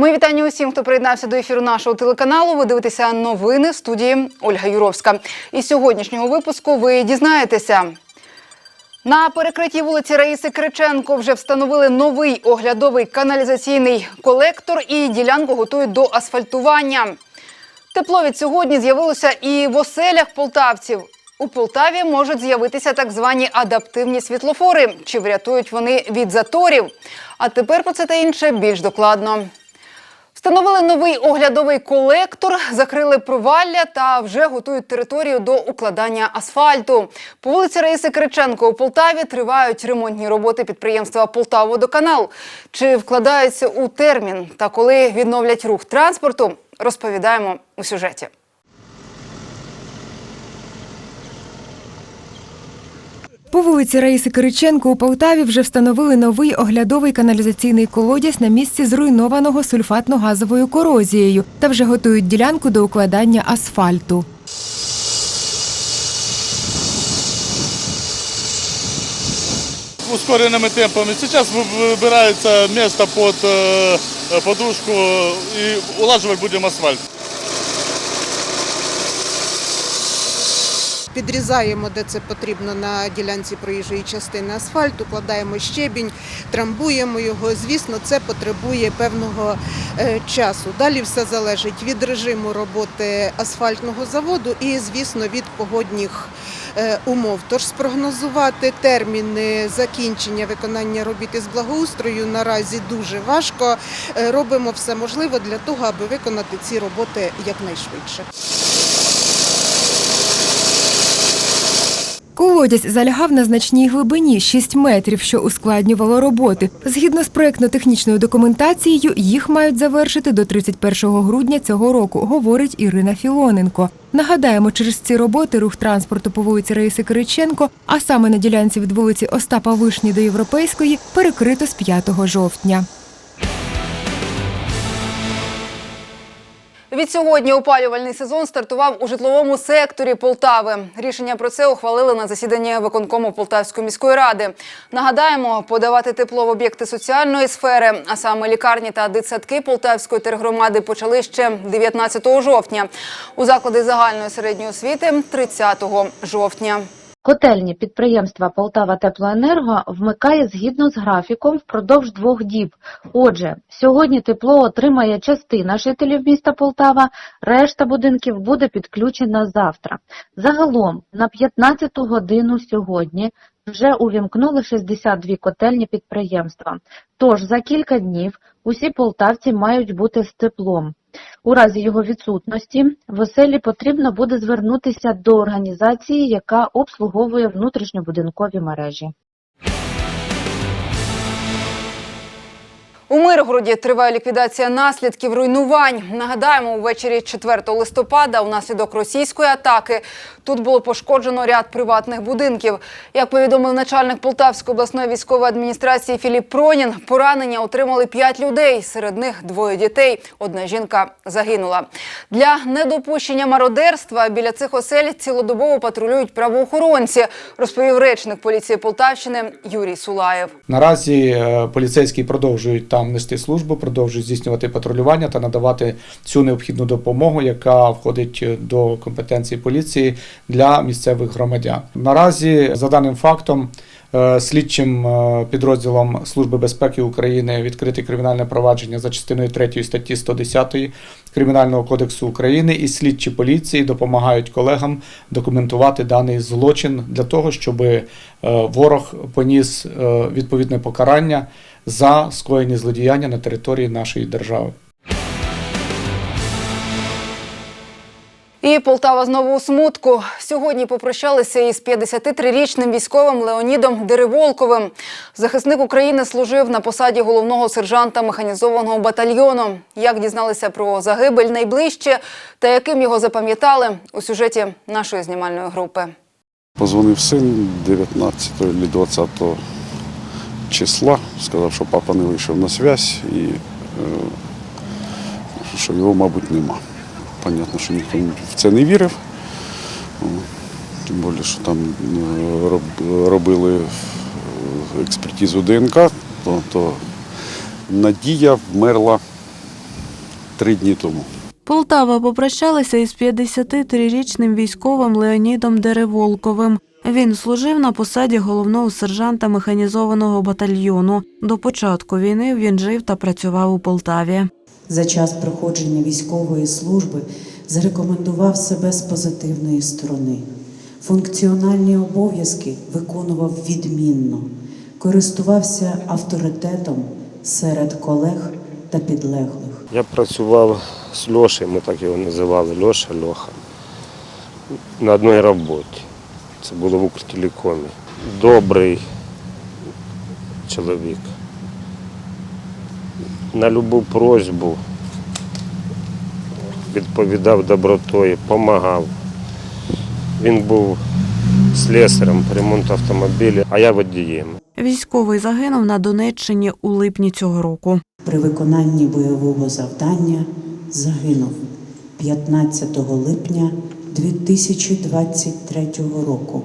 Мої вітання усім, хто приєднався до ефіру нашого телеканалу. Ви дивитеся новини в студії Ольга Юровська. Із сьогоднішнього випуску ви дізнаєтеся. На перекритій вулиці Раїси Криченко вже встановили новий оглядовий каналізаційний колектор і ділянку готують до асфальтування. Тепло від сьогодні з'явилося і в оселях полтавців. У Полтаві можуть з'явитися так звані адаптивні світлофори. Чи врятують вони від заторів? А тепер про це та інше більш докладно. Встановили новий оглядовий колектор, закрили провалля та вже готують територію до укладання асфальту. По вулиці Раїси Криченко у Полтаві тривають ремонтні роботи підприємства «Полтаводоканал». Чи вкладаються у термін та коли відновлять рух транспорту, розповідаємо у сюжеті. По вулиці Раїси Кириченко у Полтаві вже встановили новий оглядовий каналізаційний колодязь на місці зруйнованого сульфатно-газовою корозією та вже готують ділянку до укладання асфальту. ускоренными темпами. Сейчас вы- выбирается место под э, подушку и улаживать будем асфальт. Підрізаємо, де це потрібно на ділянці проїжджої частини асфальту, кладаємо щебінь, трамбуємо його. Звісно, це потребує певного е, часу. Далі все залежить від режиму роботи асфальтного заводу і, звісно, від погодних е, умов. Тож спрогнозувати терміни закінчення виконання робіт із благоустрою наразі дуже важко. Е, Робимо все можливе для того, аби виконати ці роботи якнайшвидше. Колодязь залягав на значній глибині 6 метрів, що ускладнювало роботи. Згідно з проектно-технічною документацією, їх мають завершити до 31 грудня цього року, говорить Ірина Філоненко. Нагадаємо, через ці роботи рух транспорту по вулиці Раїси Кириченко, а саме на ділянці від вулиці Остапа Вишні до Європейської, перекрито з 5 жовтня. Відсьогодні опалювальний сезон стартував у житловому секторі Полтави. Рішення про це ухвалили на засіданні виконкому Полтавської міської ради. Нагадаємо, подавати тепло в об'єкти соціальної сфери, а саме лікарні та дитсадки Полтавської тергромади, почали ще 19 жовтня. У заклади загальної середньої освіти 30 жовтня. Котельні підприємства Полтава Теплоенерго вмикає згідно з графіком впродовж двох діб. Отже, сьогодні тепло отримає частина жителів міста Полтава, решта будинків буде підключена завтра. Загалом на 15 годину сьогодні вже увімкнули 62 котельні підприємства. Тож за кілька днів усі полтавці мають бути з теплом. У разі його відсутності в оселі потрібно буде звернутися до організації, яка обслуговує внутрішньобудинкові мережі. У Миргороді триває ліквідація наслідків руйнувань. Нагадаємо, увечері 4 листопада унаслідок російської атаки тут було пошкоджено ряд приватних будинків. Як повідомив начальник Полтавської обласної військової адміністрації Філіп Пронін, поранення отримали 5 людей. Серед них двоє дітей. Одна жінка загинула. Для недопущення мародерства біля цих осель цілодобово патрулюють правоохоронці, розповів речник поліції Полтавщини Юрій Сулаєв. Наразі е, поліцейські продовжують там нести службу, продовжують здійснювати патрулювання та надавати цю необхідну допомогу, яка входить е, до компетенції поліції для місцевих громадян. Наразі, за даним фактом, е, слідчим е, підрозділом Служби безпеки України відкрите кримінальне провадження за частиною 3 статті 110 Кримінального кодексу України і слідчі поліції допомагають колегам документувати даний злочин для того, щоб ворог поніс відповідне покарання за скоєні злодіяння на території нашої держави. І Полтава знову у смутку. Сьогодні попрощалися із 53-річним військовим Леонідом Дереволковим. Захисник України служив на посаді головного сержанта механізованого батальйону. Як дізналися про загибель найближче та яким його запам'ятали у сюжеті нашої знімальної групи. Позвонив син 19 чи 20 числа, сказав, що папа не вийшов на зв'язь і е, що його, мабуть, нема. Понятно, що ніхто в це не вірив. Тим більше, що там е, робили е, експертизу ДНК, то, то надія вмерла три дні тому. Полтава попрощалася із 53-річним військовим Леонідом Дереволковим. Він служив на посаді головного сержанта механізованого батальйону. До початку війни він жив та працював у Полтаві. За час проходження військової служби зарекомендував себе з позитивної сторони. Функціональні обов'язки виконував відмінно, користувався авторитетом серед колег та підлеглих. Я працював з Льошею, ми так його називали, Льоша Льоха, на одній роботі. Це було в Укртелекомі. Добрий чоловік. На будь-яку просьбу відповідав добротою, допомагав. Він був слесарем ремонту автомобіля, а я водієм. Військовий загинув на Донеччині у липні цього року. При виконанні бойового завдання загинув 15 липня 2023 року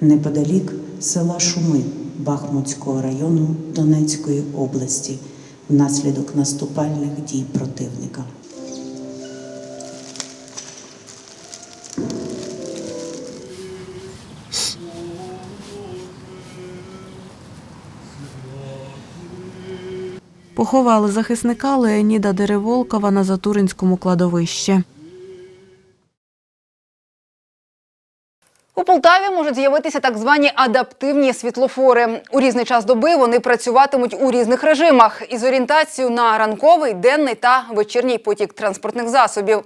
неподалік села Шуми Бахмутського району Донецької області внаслідок наступальних дій противника. Поховали захисника Леоніда Дереволкова на Затуринському кладовищі. У Полтаві можуть з'явитися так звані адаптивні світлофори. У різний час доби вони працюватимуть у різних режимах із орієнтацією на ранковий, денний та вечірній потік транспортних засобів.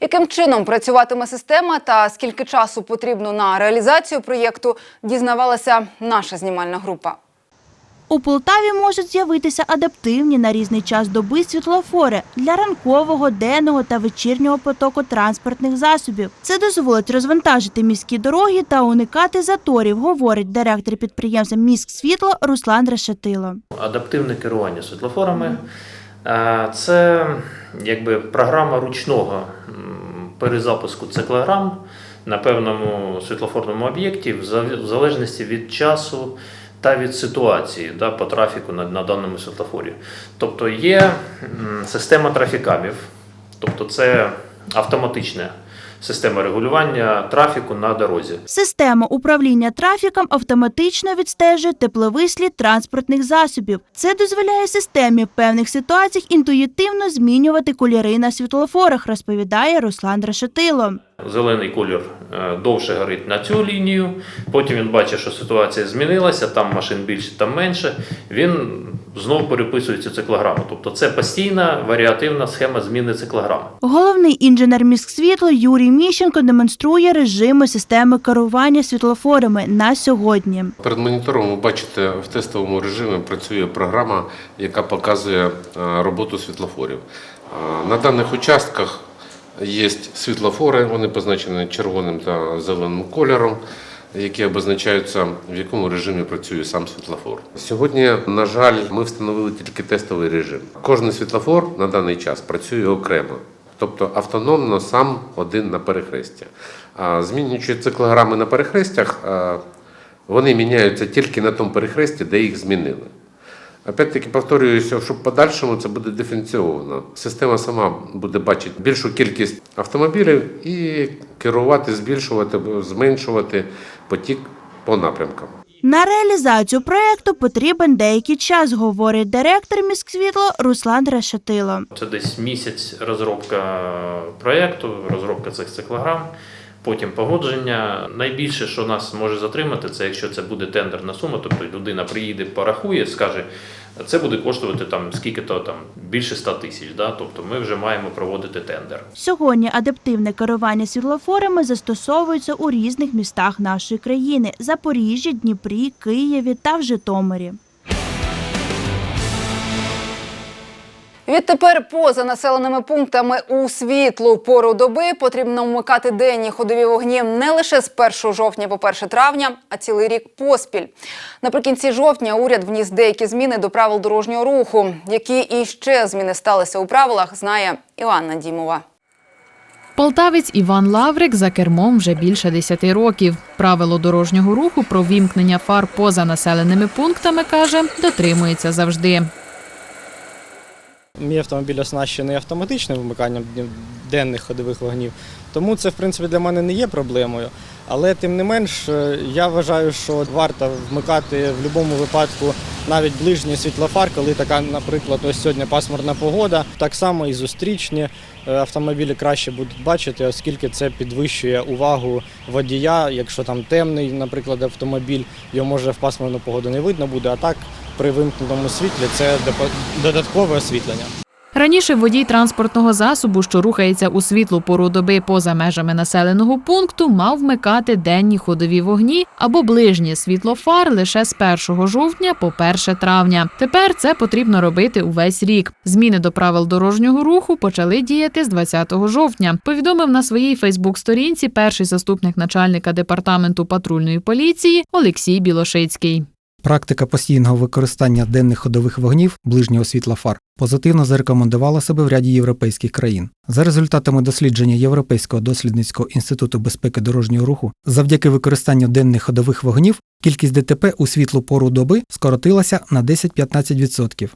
Яким чином працюватиме система та скільки часу потрібно на реалізацію проєкту, дізнавалася наша знімальна група. У Полтаві можуть з'явитися адаптивні на різний час доби світлофори для ранкового, денного та вечірнього потоку транспортних засобів. Це дозволить розвантажити міські дороги та уникати заторів, говорить директор підприємства «Міськсвітло» Руслан Решетило. Адаптивне керування світлофорами це якби програма ручного перезапуску циклограм на певному світлофорному об'єкті в залежності від часу та від ситуації да, по трафіку на, на даному світлофорі. Тобто є система трафікамів, тобто це автоматична система регулювання трафіку на дорозі. Система управління трафіком автоматично відстежує тепловий слід транспортних засобів. Це дозволяє системі в певних ситуаціях інтуїтивно змінювати кольори на світлофорах, розповідає Руслан Решетило. Зелений колір е, довше горить на цю лінію. Потім він бачить, що ситуація змінилася, там машин більше, там менше. Він знову переписує цю циклограму. Тобто це постійна варіативна схема зміни циклограм. Головний інженер міськсвітло Юрій Міщенко демонструє режими системи керування світлофорами на сьогодні. Перед монітором ви бачите, в тестовому режимі працює програма, яка показує е, роботу світлофорів. Е, На даних участках є світлофори, вони позначені червоним та зеленим кольором, які обозначаються, в якому режимі працює сам світлофор. Сьогодні, на жаль, ми встановили тільки тестовий режим. Кожен світлофор на даний час працює окремо. Тобто автономно сам один на перехресті. А змінюючи циклограми на перехрестях, вони міняються тільки на тому перехресті, де їх змінили. Опять-таки повторююся, що в подальшому це буде диференційовано. Система сама буде бачити більшу кількість автомобілів і керувати, збільшувати, зменшувати потік по напрямкам. На реалізацію проекту потрібен деякий час, говорить директор міськсвітло Руслан Решетило. Це десь місяць розробка проєкту, розробка цих циклограм, потім погодження. Найбільше, що нас може затримати, це якщо це буде тендерна сума, тобто людина приїде, порахує, скаже, це буде коштувати там скільки-то там більше 100 тисяч. Да? Тобто ми вже маємо проводити тендер. Сьогодні адаптивне керування світлофорами застосовується у різних містах нашої країни: Запоріжжі, Дніпрі, Києві та в Житомирі. Відтепер поза населеними пунктами у світлу пору доби потрібно вмикати денні ходові вогні не лише з 1 жовтня по 1 травня, а цілий рік поспіль. Наприкінці жовтня уряд вніс деякі зміни до правил дорожнього руху. Які іще зміни сталися у правилах, знає Іоанна Дімова. Полтавець Іван Лаврик за кермом вже більше 10 років. Правило дорожнього руху про вімкнення фар поза населеними пунктами каже, дотримується завжди. Мій автомобіль оснащений автоматичним вмиканням денних ходових вогнів, тому це в принципі для мене не є проблемою. Але тим не менш, е, я вважаю, що варто вмикати в будь-якому випадку навіть ближній світлофар, коли така, наприклад, ось сьогодні пасмурна погода. Так само і зустрічні е, автомобілі краще будуть бачити, оскільки це підвищує увагу водія. Якщо там темний, наприклад, автомобіль, його може в пасмурну погоду не видно буде, а так при вимкнутому світлі це додаткове освітлення. Раніше водій транспортного засобу, що рухається у світлу пору доби поза межами населеного пункту, мав вмикати денні ходові вогні або ближнє світло фар лише з 1 жовтня по 1 травня. Тепер це потрібно робити увесь рік. Зміни до правил дорожнього руху почали діяти з 20 жовтня. Повідомив на своїй Фейсбук-сторінці перший заступник начальника департаменту патрульної поліції Олексій Білошицький. Практика постійного використання денних ходових вогнів ближнього світла фар позитивно зарекомендувала себе в ряді європейських країн. За результатами дослідження Європейського дослідницького інституту безпеки дорожнього руху, завдяки використанню денних ходових вогнів кількість ДТП у світлу пору доби скоротилася на 10-15%.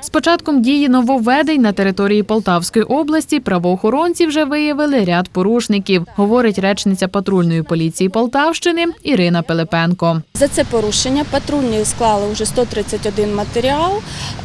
З початком дії нововведень на території Полтавської області правоохоронці вже виявили ряд порушників, говорить речниця патрульної поліції Полтавщини Ірина Пилипенко. За це порушення патрульні склали вже 131 матеріал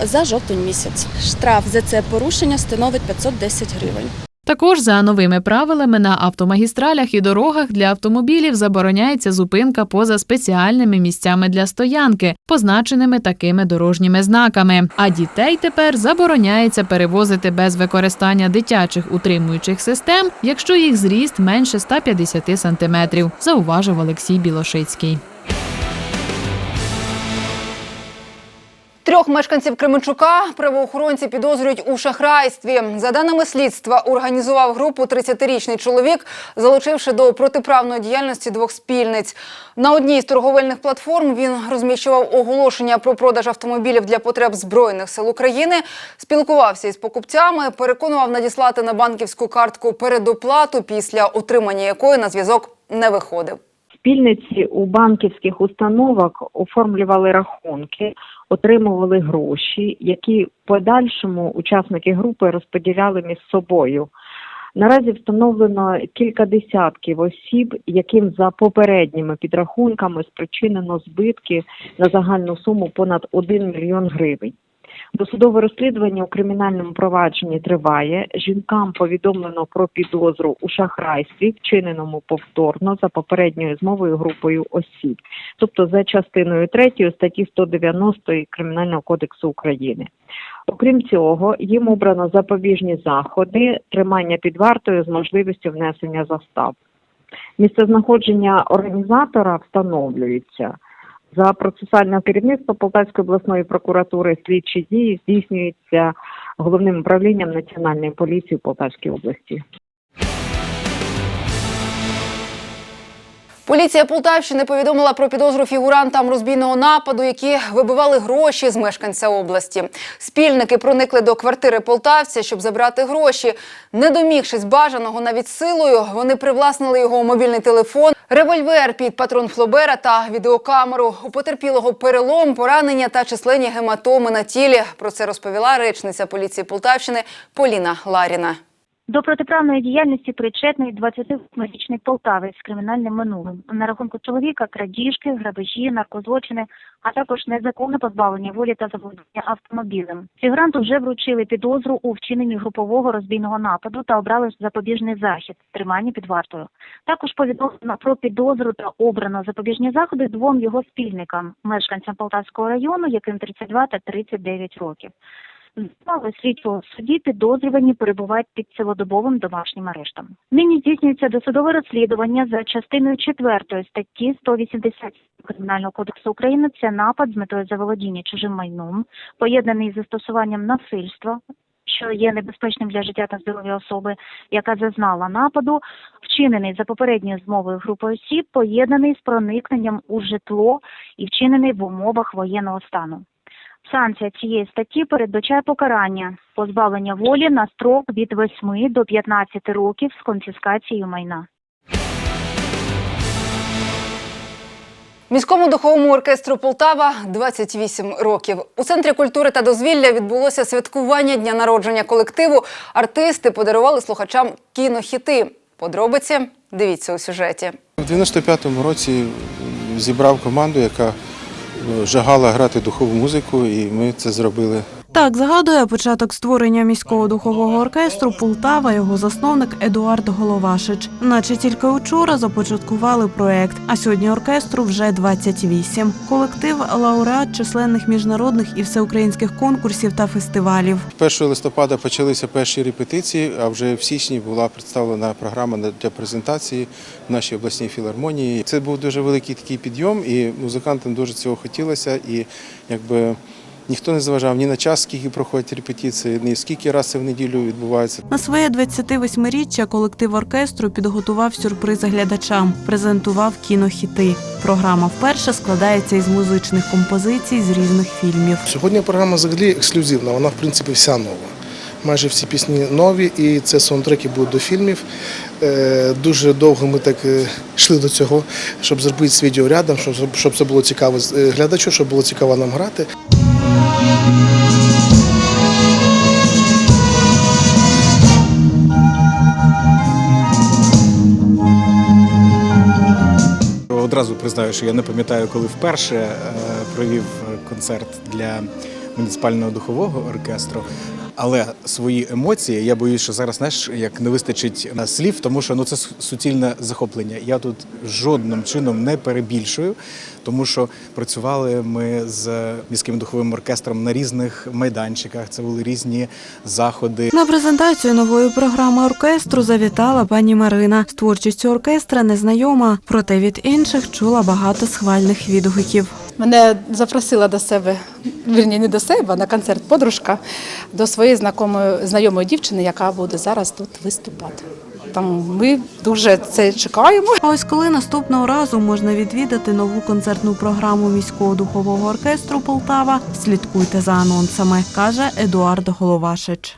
за жовтень місяць. Штраф за це порушення становить 510 гривень. Також за новими правилами на автомагістралях і дорогах для автомобілів забороняється зупинка поза спеціальними місцями для стоянки, позначеними такими дорожніми знаками. А дітей тепер забороняється перевозити без використання дитячих утримуючих систем, якщо їх зріст менше 150 сантиметрів, зауважив Олексій Білошицький. Трьох мешканців Кременчука правоохоронці підозрюють у шахрайстві. За даними слідства, організував групу 30-річний чоловік, залучивши до протиправної діяльності двох спільниць. На одній з торговельних платформ він розміщував оголошення про продаж автомобілів для потреб збройних сил України, спілкувався із покупцями, переконував надіслати на банківську картку передоплату, після отримання якої на зв'язок не виходив. Спільниці у банківських установах оформлювали рахунки, отримували гроші, які подальшому учасники групи розподіляли між собою. Наразі встановлено кілька десятків осіб, яким за попередніми підрахунками спричинено збитки на загальну суму понад 1 мільйон гривень. Досудове розслідування у кримінальному провадженні триває. Жінкам повідомлено про підозру у шахрайстві, вчиненому повторно за попередньою змовою групою осіб, тобто за частиною 3 статті 190 Кримінального кодексу України. Окрім цього, їм обрано запобіжні заходи, тримання під вартою з можливістю внесення застав. Місцезнаходження організатора встановлюється. За процесуального керівництва Полтавської обласної прокуратури слідчі дії здійснюються головним управлінням Національної поліції Полтавської області. Поліція Полтавщини повідомила про підозру фігурантам розбійного нападу, які вибивали гроші з мешканця області. Спільники проникли до квартири полтавця, щоб забрати гроші. Не домігшись бажаного навіть силою, вони привласнили його мобільний телефон, револьвер під патрон Флобера та відеокамеру. У потерпілого перелом, поранення та численні гематоми на тілі. Про це розповіла речниця поліції Полтавщини Поліна Ларіна. До протиправної діяльності причетний 28-річний полтавець з кримінальним минулим. На рахунку чоловіка крадіжки, грабежі, наркозлочини, а також незаконне позбавлення волі та заволодіння автомобілем. Фігуранту вже вручили підозру у вчиненні групового розбійного нападу та обрали запобіжний захід тримання під вартою. Також повідомлено про підозру та обрано запобіжні заходи двом його спільникам, мешканцям Полтавського району, яким 32 та 39 років. Справи слідчого в суді підозрювані перебувають під цілодобовим домашнім арештом. Нині здійснюється досудове розслідування за частиною 4 статті 180 Кримінального кодексу України. Це напад з метою заволодіння чужим майном, поєднаний з застосуванням насильства, що є небезпечним для життя та здоров'я особи, яка зазнала нападу, вчинений за попередньою змовою групи осіб, поєднаний з проникненням у житло і вчинений в умовах воєнного стану. Санкція цієї статті передбачає покарання позбавлення волі на строк від 8 до 15 років з конфіскацією майна. Міському духовому оркестру Полтава 28 років. У центрі культури та дозвілля відбулося святкування дня народження колективу. Артисти подарували слухачам кінохіти. Подробиці дивіться у сюжеті. У 95-му році зібрав команду, яка жагала грати духову музику, і ми це зробили. Так згадує початок створення міського духового оркестру Полтава його засновник Едуард Головашич. Наче тільки учора започаткували проект, а сьогодні оркестру вже 28. Колектив лауреат численних міжнародних і всеукраїнських конкурсів та фестивалів. 1 листопада почалися перші репетиції, а вже в січні була представлена програма для презентації в нашій обласній філармонії. Це був дуже великий такий підйом, і музикантам дуже цього хотілося. І якби ніхто не зважав ні на час, скільки проходять репетиції, ні скільки раз це в неділю відбувається. На своє 28-річчя колектив оркестру підготував сюрприз глядачам, презентував кінохіти. Програма вперше складається із музичних композицій з різних фільмів. Сьогодні програма взагалі ексклюзивна, вона в принципі вся нова. Майже всі пісні нові, і це саундтреки будуть до фільмів. Е, Дуже довго ми так е, йшли до цього, щоб зробити з відеорядом, щоб, щоб це було цікаво е, глядачу, щоб було цікаво нам грати. Одразу признаю, що я не пам'ятаю, коли вперше е, провів е, концерт для муніципального духового оркестру. Але свої емоції, я боюсь, що зараз знаєш, як не вистачить е, слів, тому що ну це суцільне захоплення. Я тут жодним чином не перебільшую, тому що працювали ми з міським духовим оркестром на різних майданчиках. Це були різні заходи. На презентацію нової програми оркестру завітала пані Марина. З творчістю оркестра незнайома, проте від інших чула багато схвальних відгуків. Мене запросила до себе, вірні, не до себе, а на концерт подружка до своєї знайомої, знайомої дівчини, яка буде зараз тут виступати. Там ми дуже це чекаємо. А ось коли наступного разу можна відвідати нову концертну програму міського духового оркестру Полтава, слідкуйте за анонсами, каже Едуард Головашич.